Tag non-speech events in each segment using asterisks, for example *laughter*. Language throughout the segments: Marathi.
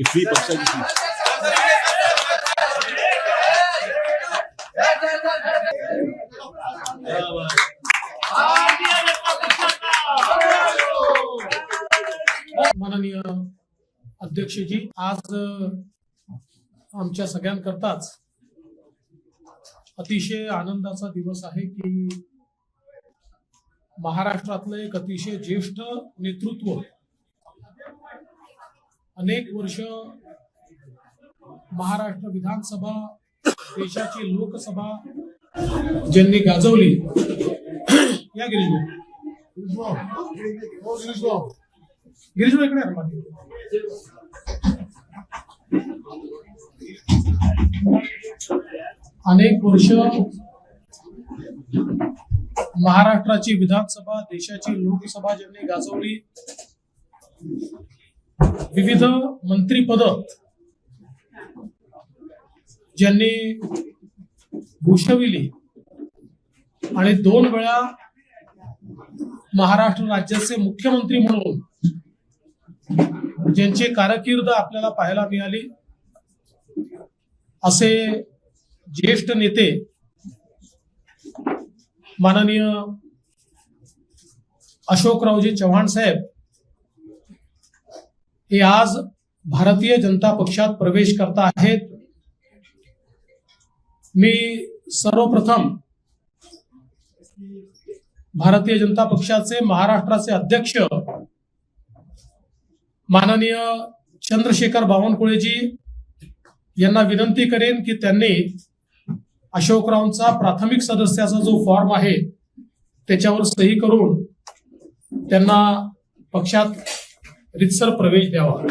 इथली पक्षाची माननीय अध्यक्षजी आज आमच्या सगळ्यांकरताच अतिशय आनंदाचा दिवस आहे की महाराष्ट्रातलं एक अतिशय ज्येष्ठ नेतृत्व अनेक वर्ष महाराष्ट्र विधानसभा देशाची लोकसभा ज्यांनी गाजवली या गिरीश गिरीश इकडे अनेक वर्ष महाराष्ट्राची विधानसभा देशाची लोकसभा ज्यांनी गाजवली विविध मंत्रीपद ज्यांनी भूषविली. आणि दोन वेळा महाराष्ट्र राज्याचे मुख्यमंत्री म्हणून ज्यांची कारकीर्द आपल्याला पाहायला मिळाली असे ज्येष्ठ नेते माननीय अशोकरावजी चव्हाण साहेब हे आज भारतीय जनता पक्षात प्रवेश करत आहेत. मी सर्वप्रथम भारतीय जनता पक्षाचे महाराष्ट्राचे अध्यक्ष माननीय चंद्रशेखर बावनकुळेजी यांना विनंती करेन की त्यांनी अशोकरावांचा प्राथमिक सदस्याचा जो फॉर्म आहे त्याच्यावर सही करून त्यांना पक्षात रितसर प्रवेश द्यावा.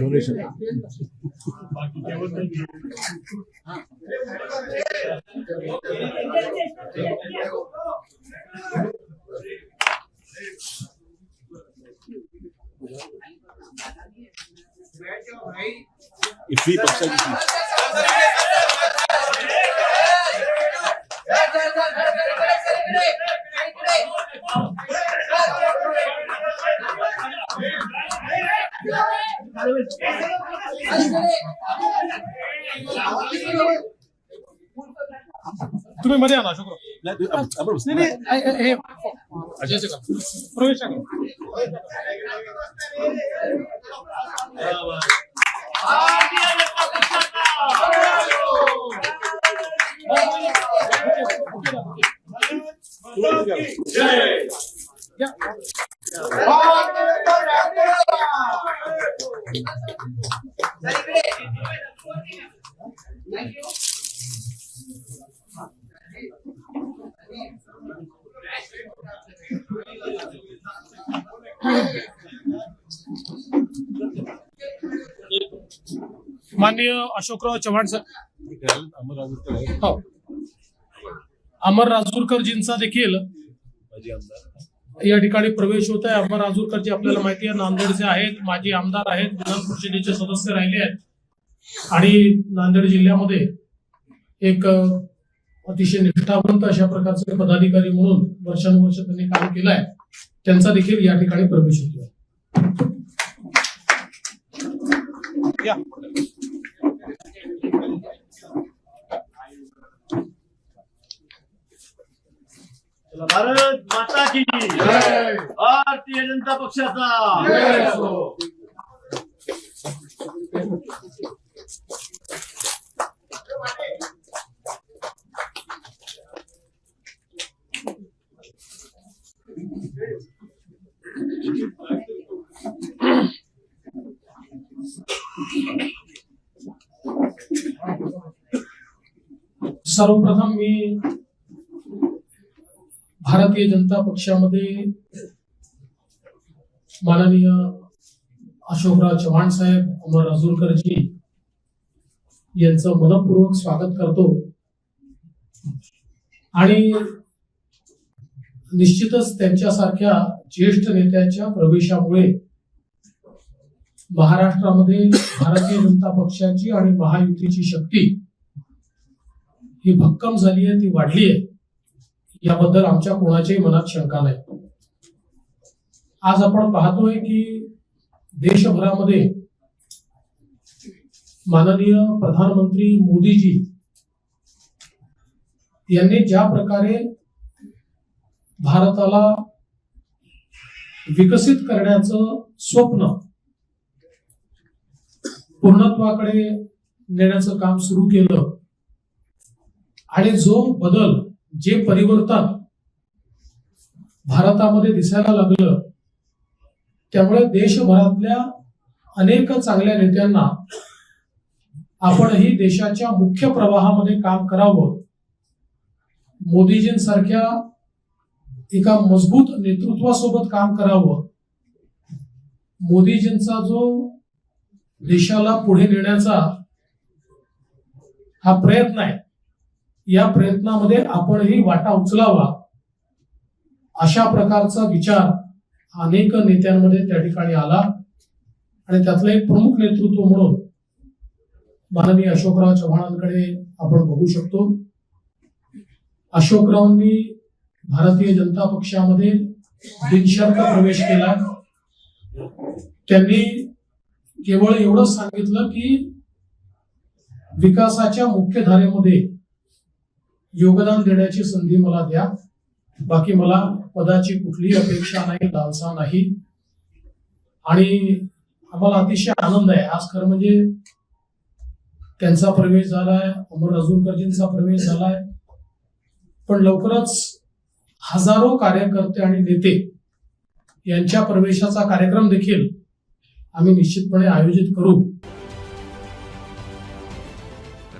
डोनेशन इथली पक्षाची तुम्ही मध्ये आणा अशोकराव नाही, ते आपण- आपण बसू. नाही नाही हे- हे- हे अजय सर, प्रवेश करा. या. *laughs* माननीय अशोकराव चव्हाण सर. हो. अमर राजूरकरजींचा देखील या ठिकाणी प्रवेश होत आहे. अमर राजूरकरजी आपल्याला माहिती आहे नांदेडचे आहेत माजी आमदार आहेत विधान परिषदेचे सदस्य राहिले आहेत. आणि नांदेड जिल्ह्यामध्ये एक अतिशय निष्ठावंत अशा प्रकारचे पदाधिकारी म्हणून वर्षानुवर्ष त्यांनी काम केलं आहे. त्यांचा देखील या ठिकाणी प्रवेश चला, भारत माता की भारतीय जनता पक्षाचा. सर्वप्रथम मी भारतीय जनता पक्षामध्ये माननीय अशोकराव चव्हाण साहेब अमर राजूरकरजी यांचं मनपूर्वक स्वागत करतो. आणि निश्चितच त्यांच्यासारख्या ज्येष्ठ नेत्याच्या प्रवेशामुळे महाराष्ट्रामध्ये भारतीय जनता पक्षाची आणि महायुतीची शक्ती ही भक्कम झाली आहे ती वाढली आहे. याबद्दल आमच्या कोणाच्याही मनात शंका नाही. आज आपण पाहतोय की देशभरामध्ये माननीय प्रधानमंत्री मोदीजी यांनी ज्या प्रकारे भारताला विकसित करण्याचं स्वप्न पूर्णत्वाकडे नेण्याचं काम सुरू केलं आणि जो बदल जे परिवर्तन भारतामध्ये दिसायला लागलं त्यामुळे देशभरातल्या अनेक चांगल्या नेत्यांना आपणही देशाच्या मुख्य प्रवाहामध्ये काम करावं. मोदीजींसारख्या एका मजबूत नेतृत्वासोबत काम करावं. मोदीजींचा जो देशाला पुढे नेण्याचा हा प्रयत्न आहे या प्रयत्नामध्ये आपणही वाटा उचलावा. अशा प्रकारचा विचार अनेक नेत्यांमध्ये त्या ठिकाणी आला. आणि त्यातलं एक प्रमुख नेतृत्व म्हणून माननीय अशोकराव चव्हाणांकडे आपण बघू शकतो. अशोकरावांनी भारतीय जनता पक्षामध्ये बिनशर्त प्रवेश केला. त्यांनी केवळ एवढंच सांगितलं की विकासाच्या मुख्य धारेमध्ये योगदान देण्याची संधी मला द्या. बाकी मला पदाची कुठलीही अपेक्षा नाही लालसा नाही. आणि आम्हाला अतिशय आनंद आहे. आज खरं म्हणजे त्यांचा प्रवेश झालाय अमर राजूरकरजींचा प्रवेश झालाय. पण लवकरच हजारो कार्यकर्ते आणि नेते यांच्या प्रवेशाचा कार्यक्रम देखील आम्ही निश्चितपणे आयोजित करू.